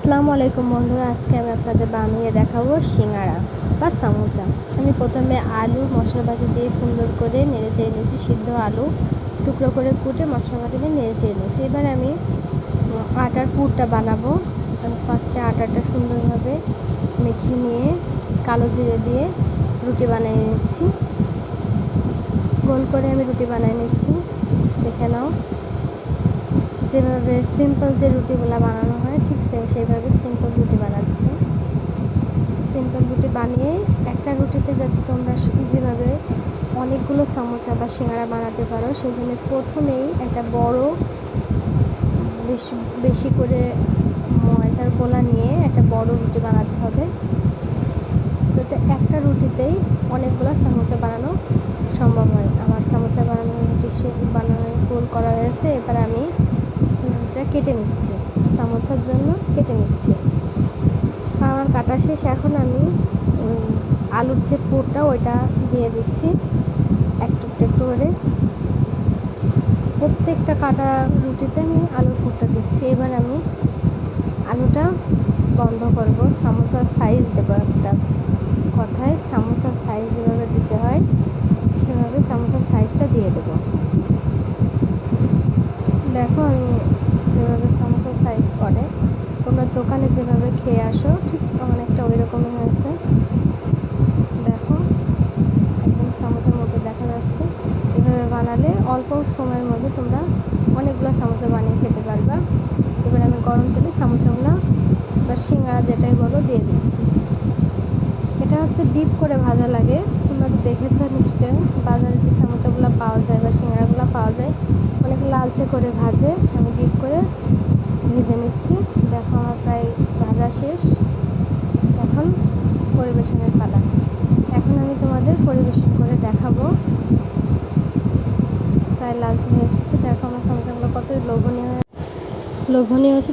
আসসালামু আলাইকুম বন্ধুরা, আজকে আমি আপনাদের বানিয়ে দেখাবো সিঙ্গারা বা সামোসা। আমি প্রথমে আলু, মশলাপাতি দিয়ে সুন্দর করে নেড়ে চেয়ে নিয়েছি, সিদ্ধ আলু টুকরো করে কুটে মশলাপাতি দিয়ে নেড়ে চেয়ে নিয়েছি। এবার আমি আটার পুরটা বানাবো। আমি ফার্স্টে আটাটা সুন্দরভাবে মেখে নিয়ে কালো জিরে দিয়ে রুটি বানিয়ে নিচ্ছি। গোল করে আমি রুটি বানিয়ে নিচ্ছি। দেখে নাও। যেভাবে সিম্পল যে রুটিগুলো বানানো হয়, ঠিক সেম সেইভাবে সিম্পল রুটি বানাচ্ছি সিম্পল রুটি বানিয়ে, একটা রুটিতে যাতে তোমরা ইজিভাবে অনেকগুলো সমোসা বা সিঙ্গারা বানাতে পারো সেই জন্য প্রথমেই একটা বড়, বেশি বেশি করে ময়দার গোলা নিয়ে একটা বড় রুটি বানাতে হবে। যাতে একটা রুটিতেই অনেকগুলো সামোসা বানানো সম্ভব হয়। আমার সামোসা বানানো রুটি সে, বানানোর গোল করা হয়েছে, এবার আমি রুটিটা কেটে নিচ্ছি। সামোসার জন্য কেটে নিচ্ছি। আমার কাটা শেষ, এখন আমি আলুর যে পুরটা, ওইটা দিয়ে দিচ্ছি একটু একটু করে। প্রত্যেকটা কাটা রুটিতে আমি আলুর পুরটা দিচ্ছি। এবার আমি আলুটা বন্ধ করব। সামোসার সাইজ দেবো একটা কথায়, সামোসার সাইজ যেভাবে দিতে হয়, সেভাবে সামোসার সাইজটা দিয়ে দেবো। দেখো আমি যেভাবে সামোসার সাইজ করে তোমরা দোকানে যেভাবে খেয়ে আসো, ঠিক অনেকটা ওই রকমই হয়েছে। দেখো, একদম সামোসার মধ্যে দেখা যাচ্ছে। এভাবে বানালে অল্প সময়ের মধ্যে তোমরা অনেকগুলো সামোসা বানিয়ে খেতে পারবা। এবার আমি গরম তেলে সামোসাগুলো বা সিঙ্গারা যেটাই বলো দিয়ে দিচ্ছি। এটা হচ্ছে ডিপ করে ভাজা লাগে। তোমরা তো দেখেছ নিশ্চয়ই, বাজারে যে সামোসাগুলো পাওয়া যায় বা সিঙ্গারাগুলো পাওয়া যায়, অনেক লালচে করে ভাজে। আমি ডিপ করে ভেজে নিচ্ছি। দেখো আমার প্রায় ভাজা শেষ। এখন পরিবেশনের পালা। এখন আমি তোমাদের পরিবেশন করে দেখাবো। প্রায় লালচে হয়ে এসেছে। দেখো আমার সামোসাগুলো কত লোভনীয় হয়ে লোভনীয় হয়েছে